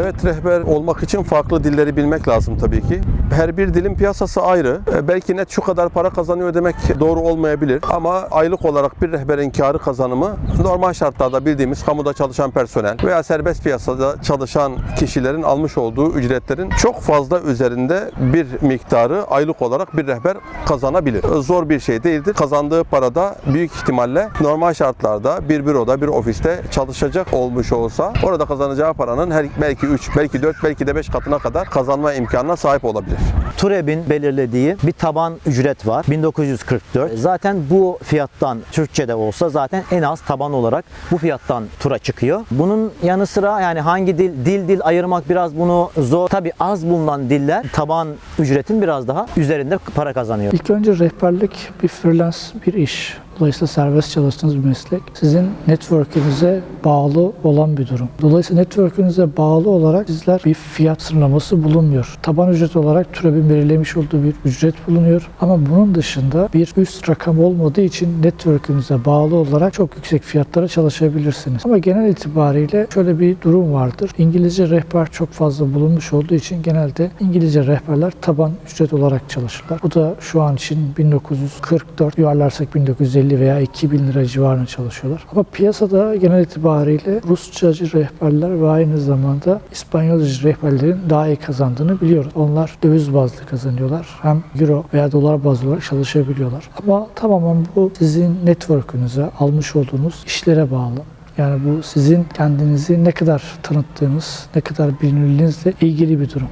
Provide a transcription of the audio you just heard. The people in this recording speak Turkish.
Evet rehber olmak için farklı dilleri bilmek lazım tabii ki. Her bir dilin piyasası ayrı. E, Belki net şu kadar para kazanıyor demek doğru olmayabilir. Ama aylık olarak bir rehberin karı kazanımı normal şartlarda bildiğimiz kamuda çalışan personel veya serbest piyasada çalışan kişilerin almış olduğu ücretlerin çok fazla üzerinde bir miktarı aylık olarak bir rehber kazanabilir. Zor bir şey değildir. Kazandığı parada büyük ihtimalle normal şartlarda bir büroda bir ofiste çalışacak olmuş olsa orada kazanacağı paranın her belki 3, belki 4, belki de 5 katına kadar kazanma imkanına sahip olabilir. TUREB'in belirlediği bir taban ücret var. 1944. Zaten bu fiyattan Türkçe'de olsa zaten en az taban olarak bu fiyattan tura çıkıyor. Bunun yanı sıra yani hangi dil dil dil ayırmak biraz bunu zor. Tabi az bulunan diller taban ücretin biraz daha üzerinde para kazanıyor. İlk önce rehberlik bir freelance bir iş. Dolayısıyla serbest çalıştığınız bir meslek. Sizin network'ünüze bağlı olan bir durum. Dolayısıyla network'ünüze bağlı olarak sizler bir fiyat sınırlaması bulunmuyor. Taban ücret olarak TÜREB'in belirlemiş olduğu bir ücret bulunuyor. Ama bunun dışında bir üst rakam olmadığı için network'ünüze bağlı olarak çok yüksek fiyatlara çalışabilirsiniz. Ama genel itibariyle şöyle bir durum vardır. İngilizce rehber çok fazla bulunmuş olduğu için genelde İngilizce rehberler taban ücret olarak çalışırlar. Bu da şu an için 1944 yuvarlarsak 1950 veya 2000 lira civarında çalışıyorlar. Ama piyasada genel itibariyle Rusçacı rehberler ve aynı zamanda İspanyolca rehberlerin daha iyi kazandığını biliyoruz. Onlar döviz bazlı kazanıyorlar. Hem euro veya dolar bazlı olarak çalışabiliyorlar. Ama tamamen bu sizin network'ünüze, almış olduğunuz işlere bağlı. Yani bu sizin kendinizi ne kadar tanıttığınız, ne kadar bilinirliğinizle ilgili bir durum.